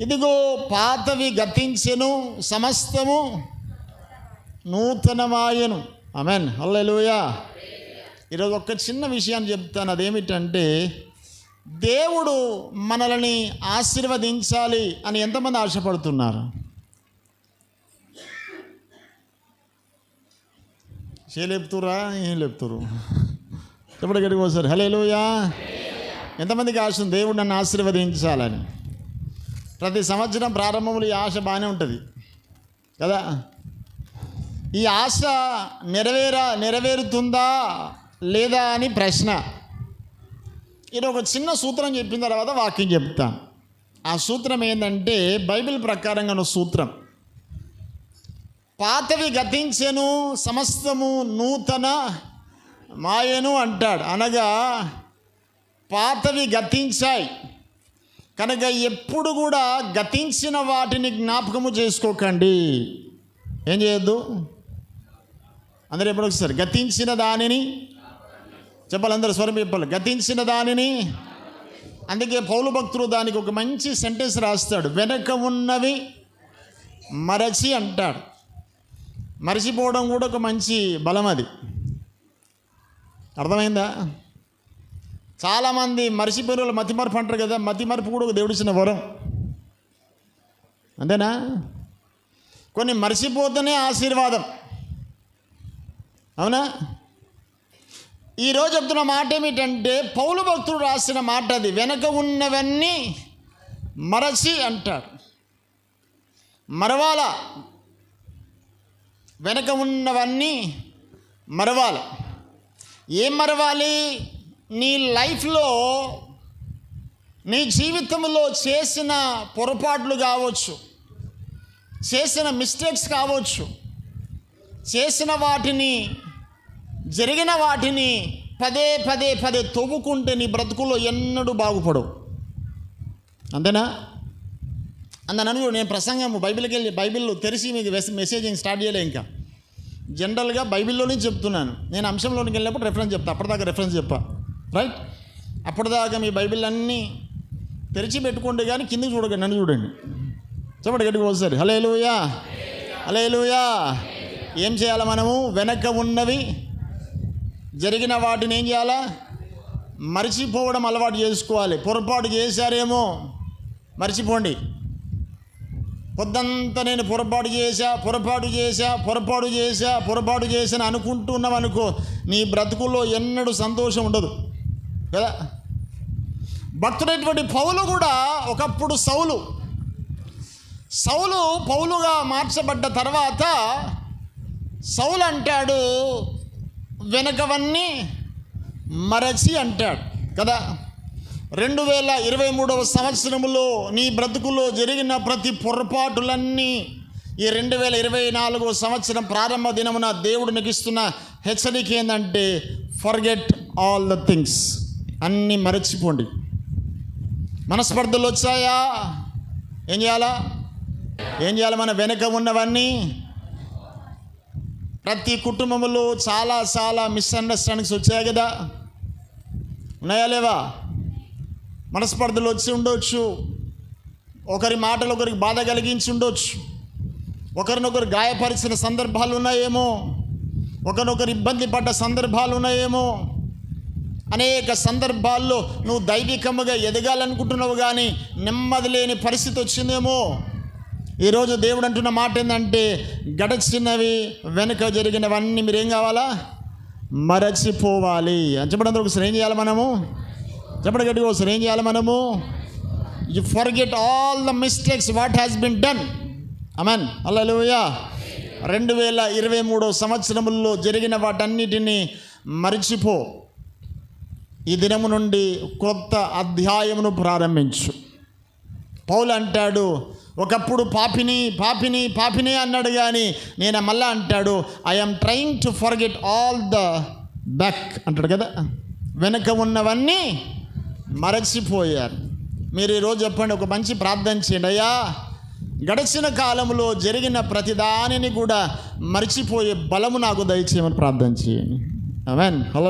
ఇదిగో పాతవి గతించెను సమస్తము నూతనమాయను అమెన్ హల్లెలూయా. ఈరోజు ఒక చిన్న విషయాన్ని చెప్తాను. అదేమిటంటే దేవుడు మనల్ని ఆశీర్వదించాలి అని ఎంతమంది ఆశపడుతున్నారు? చేయలేపుతురా ఏం లేపుతురు ఎప్పుడు గడికి వస్తారు హలేలుయా ఎంతమందికి ఆశ దేవుడు నన్ను ఆశీర్వదించాలని. ప్రతి సంవత్సరం ప్రారంభంలో ఈ ఆశ బాగానే ఉంటుంది. కదా? ఈ ఆశ నెరవేర నెరవేరుతుందా లేదా అని ప్రశ్న. ఇది ఒక చిన్న సూత్రం చెప్పిన తర్వాత వాక్యం చెప్తాను. ఆ సూత్రం ఏంటంటే బైబిల్ ప్రకారంగా ఉన్న సూత్రం. పాతవి గతించెను సమస్తము నూతన మాయను అంటాడు. అనగా పాతవి గతించాయి. కనుక ఎప్పుడు కూడా గతించిన వాటిని జ్ఞాపకము చేసుకోకండి. ఏం చేయొద్దు? అందరూ ఎప్పుడు ఒకసారి గతించిన దానిని చెప్పాలి అందరూ స్వరం చెప్పాలి. గతించిన దానిని అందుకే పౌలు భక్తులు దానికి ఒక మంచి సెంటెన్స్ రాస్తాడు. వెనక ఉన్నవి మరచి అంటాడు. మరచిపోవడం కూడా ఒక మంచి బలం అది. అర్థమైందా? చాలామంది మరిచిపోయిన వాళ్ళు మతిమరపు అంటారు కదా మతిమరపు కూడా ఒక దేవుడిచ్చిన వరం. అంతేనా? కొన్ని మర్చిపోతేనే ఆశీర్వాదం. అవునా? ఈరోజు చెప్తున్న మాట ఏమిటంటే పౌలు భక్తుడు రాసిన మాట అది వెనక ఉన్నవన్నీ మరచి అంటాడు మరవాల? వెనక ఉన్నవన్నీ మరవాలి? ఏం మరవాలి? నీ లైఫ్లో నీ జీవితంలో చేసిన పొరపాట్లు కావచ్చు చేసిన మిస్టేక్స్ కావచ్చు చేసిన వాటిని జరిగిన వాటిని పదే పదే పదే తవ్వుకుంటే నీ బ్రతుకులో ఎన్నడూ బాగుపడవు. అంతేనా? అందునను నేను ప్రసంగం బైబిల్కి వెళ్ళి బైబిల్ తెరిచి మీకు మెసేజింగ్ స్టార్ట్ చేయలే ఇంకా. జనరల్గా బైబిల్లోనే చెప్తున్నాను. నేను అంశంలోనికి వెళ్ళినప్పుడు రెఫరెన్స్ చెప్తా అప్పటిదాకా రెఫరెన్స్ చెప్పా. రైట్ అప్పటిదాకా మీ బైబిల్ అన్నీ తెరిచి పెట్టుకోండి కానీ కిందకి చూడకండి నన్ను చూడండి. చెప్పండి గట్టిగా ఒకసారి. హలేలుయా హలేలుయా ఏం చేయాలి మనము? వెనక ఉన్నవి జరిగిన వాటిని ఏం చేయాలా? మరిచిపోవడం అలవాటు చేసుకోవాలి. పొరపాటు చేశారేమో. మర్చిపోండి. పొద్దంతా నేను పొరపాటు చేశా పొరపాటు చేశా పొరపాటు చేశా పొరపాటు చేశాను అనుకుంటున్నాం అనుకో నీ బ్రతుకుల్లో ఎన్నడూ సంతోషం ఉండదు. కదా? భక్తుడైనటువంటి పౌలు కూడా ఒకప్పుడు సౌలు. సౌలు పౌలుగా మార్చబడ్డ తర్వాత సౌలు అంటాడు వెనకవన్నీ మరచి అంటాడు కదా? రెండు వేల ఇరవై మూడవ సంవత్సరంలో నీ బ్రతుకులో జరిగిన ప్రతి పొరపాటులన్నీ ఈ రెండు వేల ఇరవై నాలుగవ సంవత్సరం ప్రారంభ దినమున దేవుడు నీకు హెచ్చరిక ఏంటంటే ఫర్గెట్ ఆల్ ద థింగ్స్ అన్నీ మరచిపోండి. మనస్పర్ధలు వచ్చాయా ఏం చేయాలా? ఏం చేయాలి? మన వెనక ఉన్నవన్నీ ప్రతి కుటుంబంలో చాలా చాలా మిస్అండర్స్టాండింగ్స్ వచ్చాయి కదా. ఉన్నాయా లేవా? మనస్పర్ధలు వచ్చి ఉండొచ్చు. ఒకరి మాటలు ఒకరికి బాధ కలిగించి ఉండొచ్చు. ఒకరినొకరు గాయపరిచిన సందర్భాలు ఉన్నాయేమో ఒకరినొకరు ఇబ్బంది పడ్డ సందర్భాలు ఉన్నాయేమో అనేక సందర్భాల్లో నువ్వు దైవికముగా ఎదగాలనుకుంటున్నావు కానీ నెమ్మది లేని పరిస్థితి వచ్చిందేమో. ఈరోజు దేవుడు అంటున్న మాట ఏంటంటే గడచినవి వెనుక జరిగినవన్నీ మీరు ఏం కావాలా? మరచిపోవాలి. అని చెప్పడం ఒకసారి ఏం చేయాలి మనము? చెప్పడం గట్టిగా ఒకసారి ఏం చేయాలి మనము? You forget all the mistakes what has been done amen hallelujah రెండు వేల ఇరవై మూడో సంవత్సరముల్లో జరిగిన వాటన్నిటినీ మరిచిపో. ఈ దినము నుండి కొత్త అధ్యాయమును ప్రారంభించు. పౌలు అంటాడు ఒకప్పుడు పాపిని పాపిని పాపిని అన్నాడు కానీ నేను మళ్ళీ అంటాడు I'm trying to forget all the back అంటాడు కదా? వెనక ఉన్నవన్నీ మరచిపోయారు మీరు ఈరోజు చెప్పండి ఒక మంచి ప్రార్థన చేయండి. అయ్యా గడిచిన కాలంలో జరిగిన ప్రతిదానిని కూడా మర్చిపోయే బలము నాకు దయచేయమని ప్రార్థన చేయండి. అవన్ హలో